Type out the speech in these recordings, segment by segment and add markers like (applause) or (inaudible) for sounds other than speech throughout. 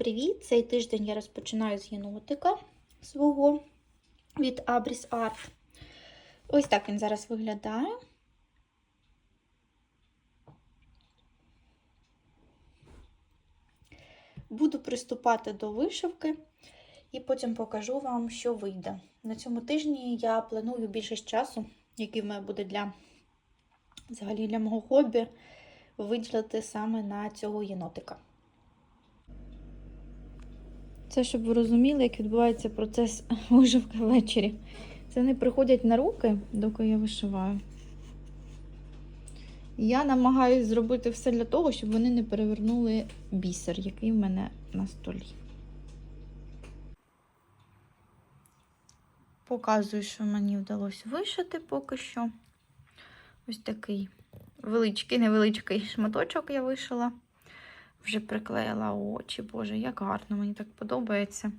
Привіт! Цей тиждень я розпочинаю з єнотика свого від Abris Art. Ось так він зараз виглядає. Буду приступати до вишивки і потім покажу вам, що вийде. На цьому тижні я планую більшість часу, який в мене буде для взагалі для мого хобі, виділити саме на цього єнотика. Це щоб ви розуміли, як відбувається процес (laughs) вишивки ввечері. Це вони приходять на руки, доки я вишиваю. Я намагаюся зробити все для того, щоб вони не перевернули бісер, який в мене на столі. Показую, що мені вдалося вишити поки що. Ось такий величкий, невеличкий шматочок я вишила. Вже приклеїла очі, боже, як гарно, мені так подобається.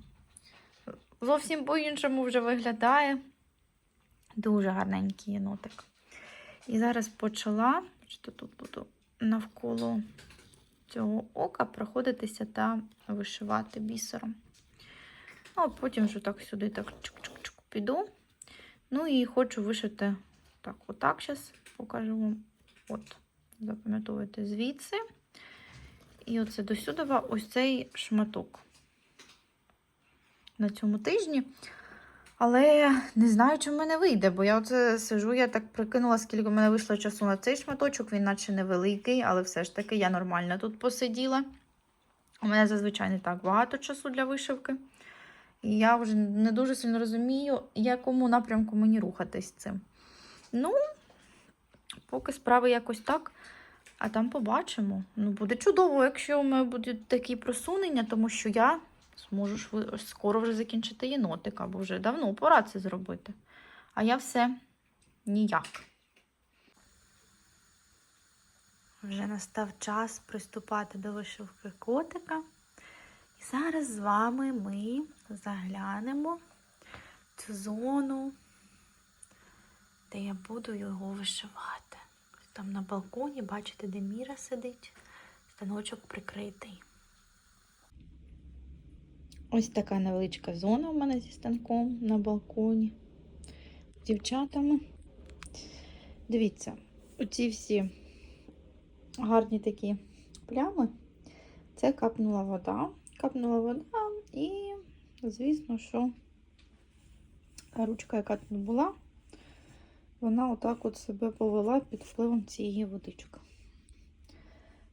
Зовсім по-іншому вже виглядає. Дуже гарненький єнотик. І зараз почала, що тут буду навколо цього ока проходитися та вишивати бісером. Ну, а потім вже так сюди так чук-чук-чук піду. Ну і хочу вишити так, отак зараз покажу вам. От, запам'ятовуйте звідси. І оце до сюди ось цей шматок на цьому тижні. Але не знаю, чи в мене вийде, бо я оце сижу, я так прикинула, скільки в мене вийшло часу на цей шматочок, він наче невеликий, але все ж таки я нормально тут посиділа. У мене зазвичай не так багато часу для вишивки. І я вже не дуже сильно розумію, якому напрямку мені рухатись цим. Ну, поки справи якось так. А там побачимо. Ну, буде чудово, якщо у мене будуть такі просунення, тому що я зможу скоро вже закінчити єнотика, бо вже давно пора це зробити. А я все ніяк. Вже настав час приступати до вишивки котика. І зараз з вами ми заглянемо в цю зону, де я буду його вишивати. Там на балконі, бачите, де Міра сидить, станочок прикритий. Ось така невеличка зона у мене зі станком на балконі з дівчатами. Дивіться, оці всі гарні такі плями. Це капнула вода. Капнула вода і, звісно, що ручка, яка тут була, вона отак от себе повела під впливом цієї водички.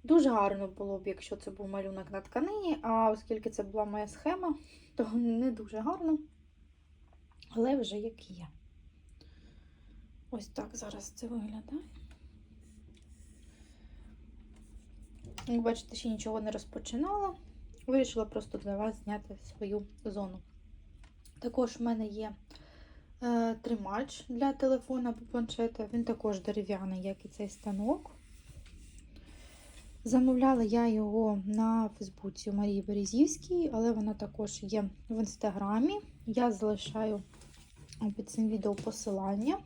Дуже гарно було б, якщо це був малюнок на тканині, а оскільки це була моя схема, то не дуже гарно, але вже як є. Ось так зараз це виглядає. Як бачите, ще нічого не розпочинала. Вирішила просто для вас зняти свою зону. Також в мене є тримач для телефона або планшета. Він також дерев'яний, як і цей станок. Замовляла я його на Фейсбуці у Марії Березівській, але вона також є в інстаграмі. Я залишаю під цим відео посилання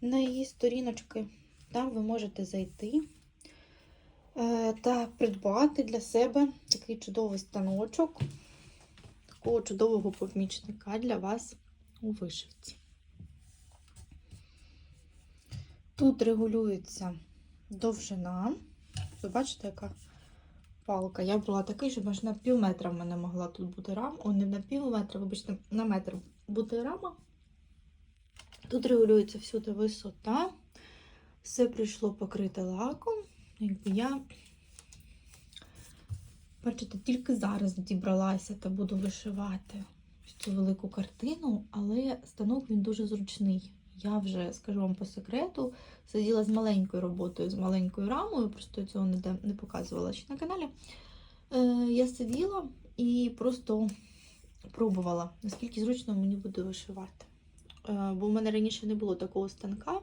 на її сторіночки. Там ви можете зайти е, та придбати для себе такий чудовий станочок, такого чудового помічника для вас у вишивці. Тут регулюється довжина. Ви бачите, яка палка. Я брала такий, щоб аж на пів метра в мене могла тут бути рама. О, не на пів метра, вибачте, на метр бути рама. Тут регулюється всюди висота. Все прийшло покрите лаком. Якби я, бачите, тільки зараз дібралася та буду вишивати цю велику картину, але станок він дуже зручний. Я вже скажу вам по секрету, сиділа з маленькою роботою, з маленькою рамою, просто цього ніде не показувала ще на каналі. Е, я сиділа і просто пробувала, наскільки зручно мені буде вишивати. Е, бо в мене раніше не було такого станка.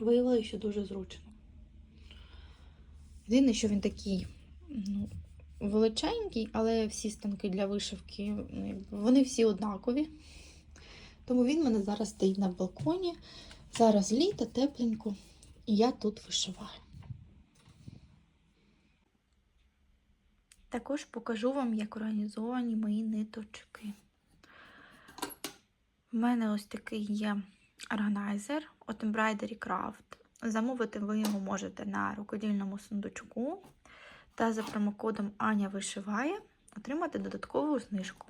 Виявилося, що дуже зручно. Єдине, що він такий ну, величенький, але всі станки для вишивки, ну, вони всі однакові. Тому він мене зараз стоїть на балконі. Зараз літо, тепленько, і я тут вишиваю. Також покажу вам, як організовані мої ниточки. У мене ось такий є органайзер от Embroidery Craft. Замовити ви його можете на рукодільному сундучку. Та за промокодом Аня вишиває отримати додаткову знижку.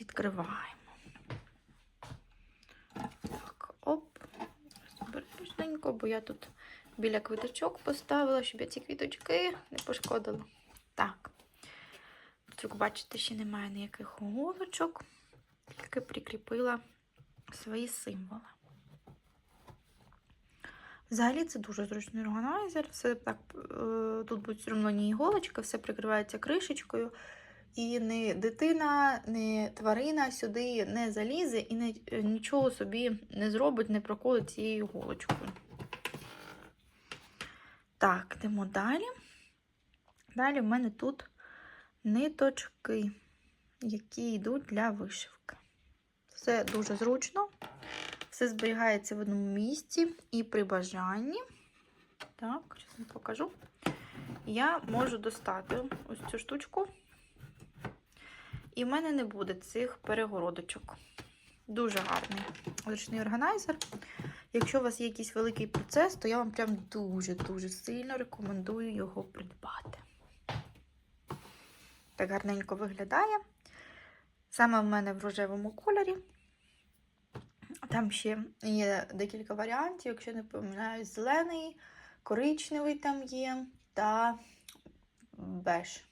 Відкриваємо. Так, оп. Обережненько, бо я тут біля квіточок поставила, щоб я ці квіточки не пошкодила. Так. Як бачите, ще немає ніяких голочок, тільки прикріпила свої символи. Взагалі це дуже зручний органайзер. Все так, е, тут будуть зроблені іголочки, все прикривається кришечкою. І не дитина, не тварина сюди не залізе і не, е, нічого собі не зробить, не проколить цією іголочкою. Так, йдемо далі. Далі в мене тут ниточки, які йдуть для вишивки. Все дуже зручно. Все зберігається в одному місці і при бажанні. Так, зараз покажу. Я можу достати ось цю штучку. І в мене не буде цих перегородочок. Дуже гарний ручний органайзер. Якщо у вас є якийсь великий процес, то я вам прям дуже-дуже сильно рекомендую його придбати. Так гарненько виглядає. Саме в мене в рожевому кольорі. Там ще є декілька варіантів, якщо не помиляюсь, зелений, коричневий там є та беж.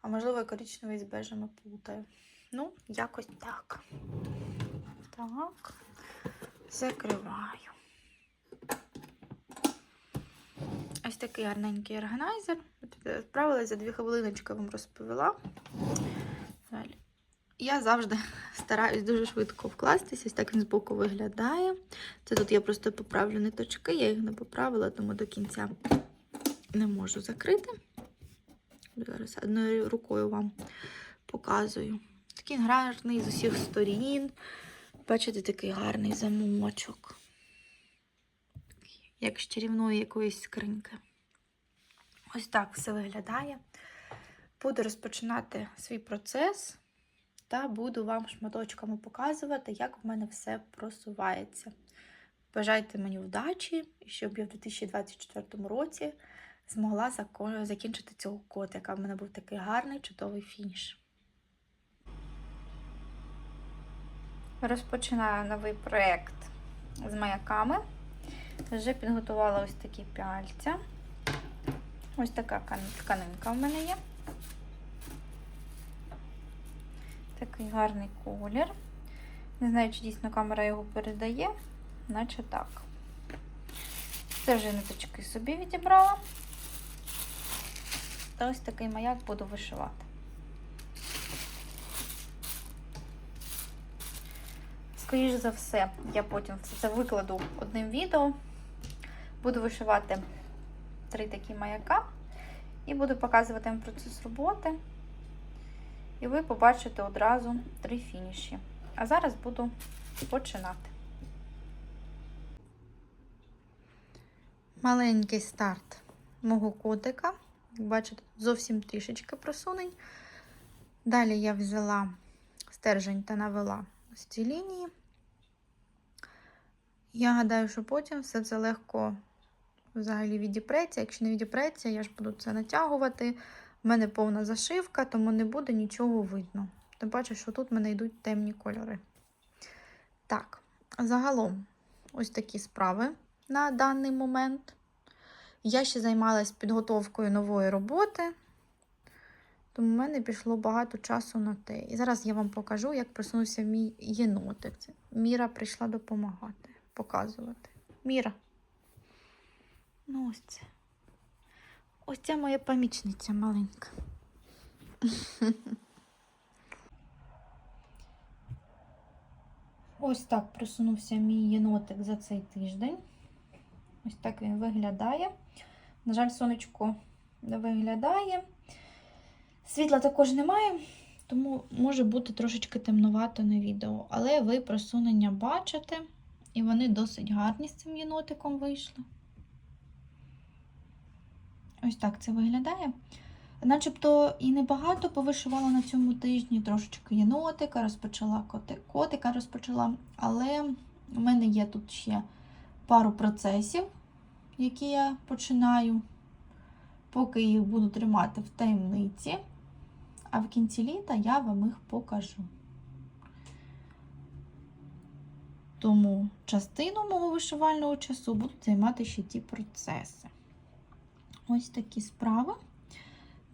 А можливо, коричневий з бежами плутаю. Ну, якось так. Так, закриваю. Ось такий гарненький органайзер. Справилася за дві хвилиночки вам розповіла. Далі. Я завжди (laughs) стараюсь дуже швидко вкластися, ось так він збоку виглядає. Це тут я просто поправлю ниточки, я їх не поправила, тому до кінця не можу закрити. Зараз одною рукою вам показую. Такий гарний з усіх сторін. Бачите, такий гарний замочок. Як з чарівної якоїсь скриньки. Ось так все виглядає. Буду розпочинати свій процес та буду вам шматочками показувати, як в мене все просувається. Бажайте мені вдачі, щоб я в 2024 році змогла закінчити цього котика. У мене був такий гарний, чудовий фініш. Розпочинаю новий проєкт з маяками. Вже підготувала ось такі пяльця. Ось така тканинка в мене є. Такий гарний колір. Не знаю, чи дійсно камера його передає, наче так. Це вже ниточки собі відібрала. Та ось такий маяк буду вишивати. Скоріше за все, я потім все це викладу одним відео. Буду вишивати три такі маяка і буду показувати вам процес роботи. І ви побачите одразу три фініші. А зараз буду починати. Маленький старт мого котика. Як бачите, зовсім трішечки просунень. Далі я взяла стержень та навела ось ці лінії. Я гадаю, що потім все це легко взагалі відіпреться. Якщо не відіпреться, я ж буду це натягувати. У мене повна зашивка, тому не буде нічого видно. Тим паче, що тут в мене йдуть темні кольори. Так, загалом, ось такі справи на даний момент. Я ще займалась підготовкою нової роботи, Тому в мене пішло багато часу на те. І зараз я вам покажу, як просунувся мій єнотик. Міра прийшла допомагати, показувати. Міра. Ну, ось це. Ось ця моя помічниця маленька. (laughs) Ось так просунувся мій єнотик за цей тиждень. Ось так він виглядає. На жаль, сонечко не виглядає. Світла також немає, тому може бути трошечки темнувато на відео. Але ви просунення бачите, і вони досить гарні з цим єнотиком вийшли. Ось так це виглядає. Начебто і небагато повишивала на цьому тижні, трошечки єнотика, розпочала котика розпочала. Але в мене є тут ще пару процесів, які я починаю, поки їх буду тримати в таємниці. А в кінці літа я вам їх покажу. Тому частину мого вишивального часу будуть займати ще ті процеси. Ось такі справи.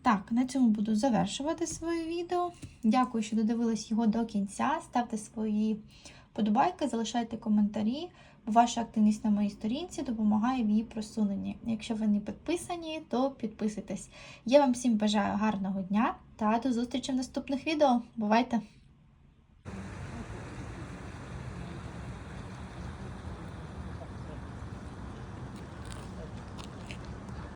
Так, на цьому буду завершувати своє відео. Дякую, що додивились його до кінця. Ставте свої подобайки, залишайте коментарі, бо ваша активність на моїй сторінці допомагає в її просуненні. Якщо ви не підписані, то підписуйтесь. Я вам всім бажаю гарного дня та до зустрічі в наступних відео. Бувайте!